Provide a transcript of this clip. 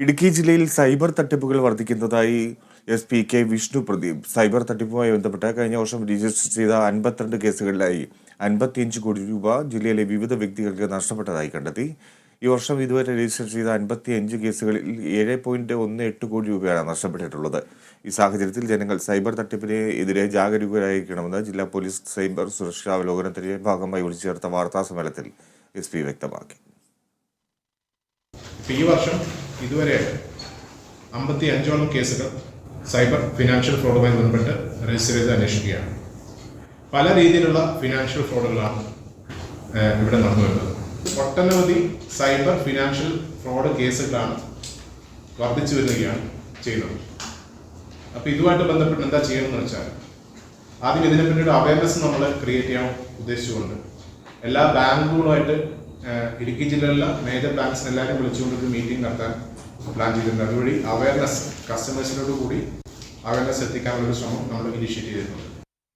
ഇടുക്കി ജില്ലയിൽ സൈബർ തട്ടിപ്പുകൾ വർദ്ധിക്കുന്നതായി S P K Vishnu Pradeep. Cyber തട്ടിപ്പുമായി ബന്ധപ്പെട്ട് കഴിഞ്ഞ വർഷം രജിസ്റ്റർ ചെയ്ത അൻപത്തിരണ്ട് കേസുകളിലായി അൻപത്തിയഞ്ച് കോടി രൂപ ജില്ലയിലെ വിവിധ വ്യക്തികൾക്ക് നഷ്ടപ്പെട്ടതായി കണ്ടെത്തി. ഈ വർഷം ഇതുവരെ രജിസ്റ്റർ ചെയ്ത അൻപത്തിയഞ്ച് കേസുകളിൽ ഏഴ് പോയിന്റ് ഒന്ന് എട്ട് കോടി രൂപയാണ് നഷ്ടപ്പെട്ടിട്ടുള്ളത്. ഈ സാഹചര്യത്തിൽ ജനങ്ങൾ സൈബർ തട്ടിപ്പിനെതിരെ ജാഗരൂകരായിരിക്കണമെന്ന് ജില്ലാ പോലീസ് സൈബർ സുരക്ഷാ അവലോകനത്തിന്റെ ഭാഗമായി വിളിച്ചു ചേർത്ത വാർത്താ സമ്മേളനത്തിൽ എസ് പി വ്യക്തമാക്കി. ഈ വർഷം ഇതുവരെ അമ്പത്തി അഞ്ചോളം കേസുകൾ സൈബർ ഫിനാൻഷ്യൽ ഫ്രോഡുമായി ബന്ധപ്പെട്ട് രജിസ്റ്റർ ചെയ്ത് അന്വേഷിക്കുകയാണ്. പല രീതിയിലുള്ള ഫിനാൻഷ്യൽ ഫ്രോഡുകളാണ് ഇവിടെ നടന്നു വരുന്നത്. ഒട്ടനവധി സൈബർ ഫിനാൻഷ്യൽ ഫ്രോഡ് കേസുകളാണ് വർദ്ധിച്ചു വരികയാണ് ചെയ്യുന്നത്. അപ്പോൾ ഇതുമായിട്ട് ബന്ധപ്പെട്ട് എന്താ ചെയ്യണമെന്ന് വെച്ചാൽ ആദ്യം ഇതിനെ ഒരു അവയർനെസ് നമ്മൾ ക്രിയേറ്റ് ചെയ്യാൻ ഉദ്ദേശിച്ചുകൊണ്ട് എല്ലാ ബാങ്കുകളുമായിട്ട് ഇടുക്കി ജില്ലയിലുള്ള മേജർ ബാങ്ക്സിന് എല്ലാവരും വിളിച്ചുകൊണ്ട് മീറ്റിംഗ് നടത്താൻ പ്ലാൻ ചെയ്തിട്ടുണ്ട്. അതുവഴി അവയർനെസ് കസ്റ്റമേഴ്സിനോട് കൂടി അവയർനെസ് എത്തിക്കാനുള്ള ശ്രമം നമ്മൾ ഇനിഷ്യേറ്റ് ചെയ്തിട്ടുണ്ട്.